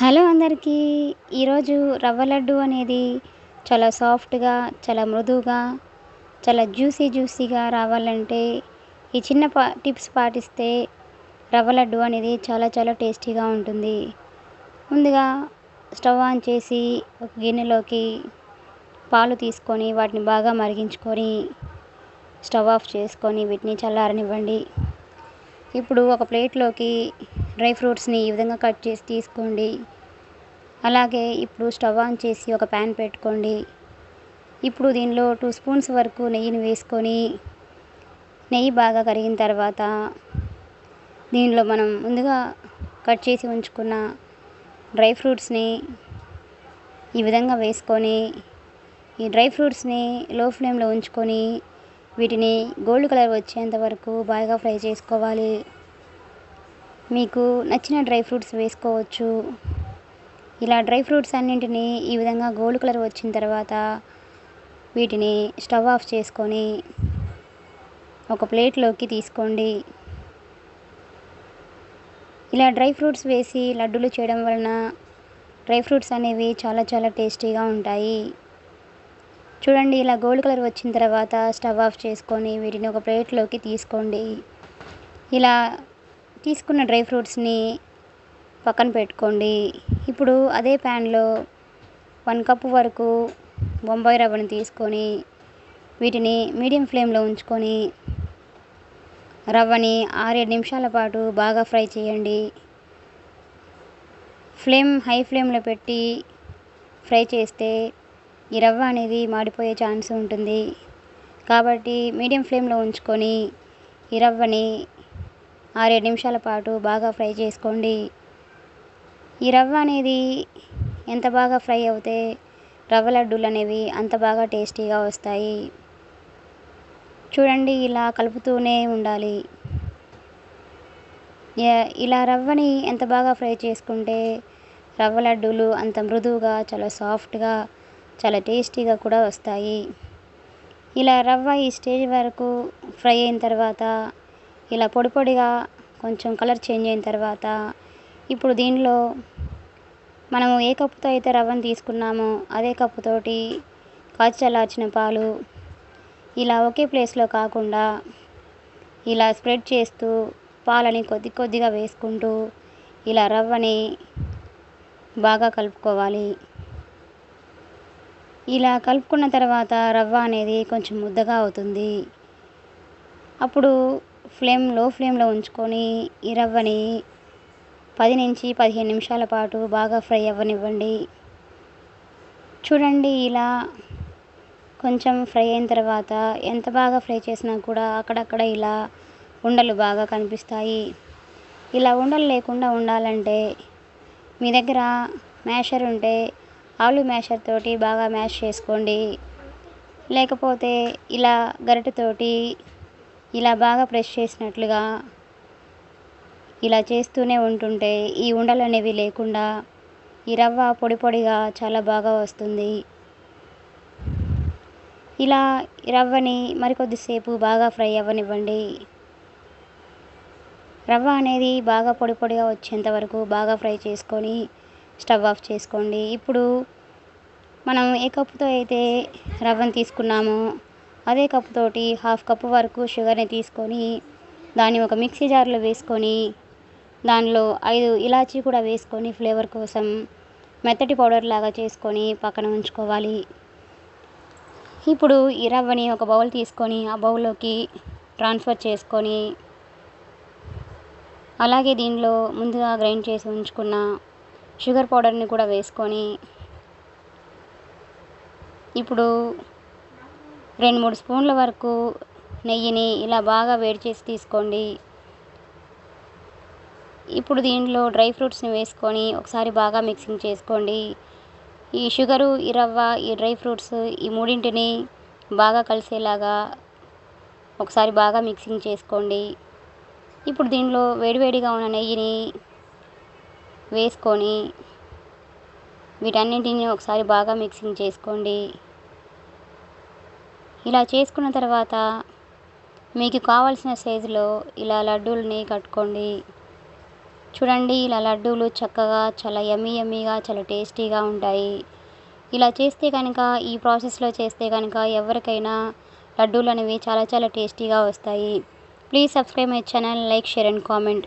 Hello అందరికీ. ఈరోజు రవ్వ లడ్డు అనేది చాలా సాఫ్ట్గా చాలా మృదువుగా చాలా జ్యూసీ జ్యూసీగా రావాలంటే ఈ చిన్న పా టిప్స్ పాటిస్తే రవ్వ లడ్డు అనేది చాలా చాలా టేస్టీగా ఉంటుంది. ముందుగా స్టవ్ ఆన్ చేసి ఒక గిన్నెలోకి పాలు తీసుకొని వాటిని బాగా మరిగించుకొని స్టవ్ ఆఫ్ చేసుకొని వీటిని చల్లారనివ్వండి. ఇప్పుడు ఒక ప్లేట్లోకి డ్రై ఫ్రూట్స్ని ఈ విధంగా కట్ చేసి తీసుకోండి. అలాగే ఇప్పుడు స్టవ్ ఆన్ చేసి ఒక ప్యాన్ పెట్టుకోండి. ఇప్పుడు దీనిలో టూ స్పూన్స్ వరకు నెయ్యిని వేసుకొని నెయ్యి బాగా కరిగిన తర్వాత దీనిలో మనం ముందుగా కట్ చేసి ఉంచుకున్న డ్రై ఫ్రూట్స్ని ఈ విధంగా వేసుకొని ఈ డ్రై ఫ్రూట్స్ని లో ఫ్లేమ్లో ఉంచుకొని వీటిని గోల్డ్ కలర్ వచ్చేంత వరకు బాగా ఫ్రై చేసుకోవాలి. మీకు నచ్చిన డ్రై ఫ్రూట్స్ వేసుకోవచ్చు. ఇలా డ్రై ఫ్రూట్స్ అన్నింటినీ ఈ విధంగా గోల్డ్ కలర్ వచ్చిన తర్వాత వీటిని స్టవ్ ఆఫ్ చేసుకొని ఒక ప్లేట్లోకి తీసుకోండి. ఇలా డ్రై ఫ్రూట్స్ వేసి లడ్డూలు చేయడం వలన డ్రై ఫ్రూట్స్ అనేవి చాలా చాలా టేస్టీగా ఉంటాయి. చూడండి ఇలా గోల్డ్ కలర్ వచ్చిన తర్వాత స్టవ్ ఆఫ్ చేసుకొని వీటిని ఒక ప్లేట్లోకి తీసుకోండి. ఇలా తీసుకున్న డ్రై ఫ్రూట్స్ని పక్కన పెట్టుకోండి. ఇప్పుడు అదే ప్యాన్లో వన్ కప్ వరకు బొంబాయి రవ్వను తీసుకొని వీటిని మీడియం ఫ్లేమ్లో ఉంచుకొని రవ్వని ఆరేడు నిమిషాల పాటు బాగా ఫ్రై చేయండి. ఫ్లేమ్ హై ఫ్లేమ్లో పెట్టి ఫ్రై చేస్తే ఈ రవ్వ అనేది మాడిపోయే ఛాన్స్ ఉంటుంది. కాబట్టి మీడియం ఫ్లేమ్లో ఉంచుకొని ఈ రవ్వని ఆరేడు నిమిషాల పాటు బాగా ఫ్రై చేసుకోండి. ఈ రవ్వ అనేది ఎంత బాగా ఫ్రై అవుతే రవ్వ లడ్డూలు అనేవి అంత బాగా టేస్టీగా వస్తాయి. చూడండి ఇలా కలుపుతూనే ఉండాలి. ఇలా రవ్వని ఎంత బాగా ఫ్రై చేసుకుంటే రవ్వ లడ్డూలు అంత మృదువుగా చాలా సాఫ్ట్గా చాలా టేస్టీగా కూడా వస్తాయి. ఇలా రవ్వ ఈ స్టేజ్ వరకు ఫ్రై అయిన తర్వాత ఇలా పొడి పొడిగా కొంచెం కలర్ చేంజ్ అయిన తర్వాత ఇప్పుడు దీనిలో మనము ఏ కప్పుతో అయితే రవ్వను తీసుకున్నామో అదే కప్పుతోటి కాచి చల్లార్చిన పాలు ఇలా ఒకే ప్లేస్లో కాకుండా ఇలా స్ప్రెడ్ చేస్తూ పాలని కొద్ది కొద్దిగా వేసుకుంటూ ఇలా రవ్వని బాగా కలుపుకోవాలి. ఇలా కలుపుకున్న తర్వాత రవ్వ అనేది కొంచెం ముద్దగా అవుతుంది. అప్పుడు ఫ్లేమ్లో ఫ్లేమ్లో ఉంచుకొని ఈ రవ్వని పది నుంచి పదిహేను నిమిషాల పాటు బాగా ఫ్రై అవ్వనివ్వండి. చూడండి ఇలా కొంచెం ఫ్రై అయిన తర్వాత ఎంత బాగా ఫ్రై చేసినా కూడా అక్కడక్కడ ఇలా ఉండలు బాగా కనిపిస్తాయి. ఇలా ఉండలు లేకుండా ఉండాలంటే మీ దగ్గర మ్యాషర్ ఉంటే ఆలు మ్యాషర్ తోటి బాగా మ్యాష్ చేసుకోండి. లేకపోతే ఇలా గరిటెతోటి ఇలా బాగా ప్రెస్ చేసినట్లుగా ఇలా చేస్తూనే ఉంటుంటే ఈ ఉండలు అనేవి లేకుండా ఈ రవ్వ పొడి పొడిగా చాలా బాగా వస్తుంది. ఇలా రవ్వని మరికొద్దిసేపు బాగా ఫ్రై అవ్వనివ్వండి. రవ్వ అనేది బాగా పొడి పొడిగా వచ్చేంత వరకు బాగా ఫ్రై చేసుకొని స్టవ్ ఆఫ్ చేసుకోండి. ఇప్పుడు మనం ఏ కప్పుతో అయితే రవ్వను తీసుకున్నామో అదే కప్పుతోటి హాఫ్ కప్పు వరకు షుగర్ని తీసుకొని దాన్ని ఒక మిక్సీ జార్లో వేసుకొని దానిలో ఐదు ఇలాచీ కూడా వేసుకొని ఫ్లేవర్ కోసం మెత్తటి పౌడర్ లాగా చేసుకొని పక్కన ఉంచుకోవాలి. ఇప్పుడు ఈ రవ్వని ఒక బౌల్ తీసుకొని ఆ బౌల్లోకి ట్రాన్స్ఫర్ చేసుకొని అలాగే దీనిలో ముందుగా గ్రైండ్ చేసి ఉంచుకున్న షుగర్ పౌడర్ని కూడా వేసుకొని ఇప్పుడు రెండు మూడు స్పూన్ల వరకు నెయ్యిని ఇలా బాగా వేడి చేసి తీసుకోండి. ఇప్పుడు దీనిలో డ్రై ఫ్రూట్స్ని వేసుకొని ఒకసారి బాగా మిక్సింగ్ చేసుకోండి. ఈ షుగరు ఈ రవ్వ ఈ డ్రై ఫ్రూట్స్ ఈ మూడింటిని బాగా కలిసేలాగా ఒకసారి బాగా మిక్సింగ్ చేసుకోండి. ఇప్పుడు దీనిలో వేడివేడిగా ఉన్న నెయ్యిని వేసుకొని వీటన్నింటిని ఒకసారి బాగా మిక్సింగ్ చేసుకోండి. ఇలా చేసుకున్న తర్వాత మీకు కావాల్సిన సైజులో ఇలా లడ్డూలని కట్టుకోండి. చూడండి ఇలా లడ్డూలు చక్కగా చాలా యమ్మీ యమ్మీగా చాలా టేస్టీగా ఉంటాయి. ఇలా చేస్తే కనుక ఈ ప్రాసెస్లో చేస్తే కనుక ఎవరికైనా లడ్డూలు అనేవి చాలా చాలా టేస్టీగా వస్తాయి. Please subscribe my channel like share and comment.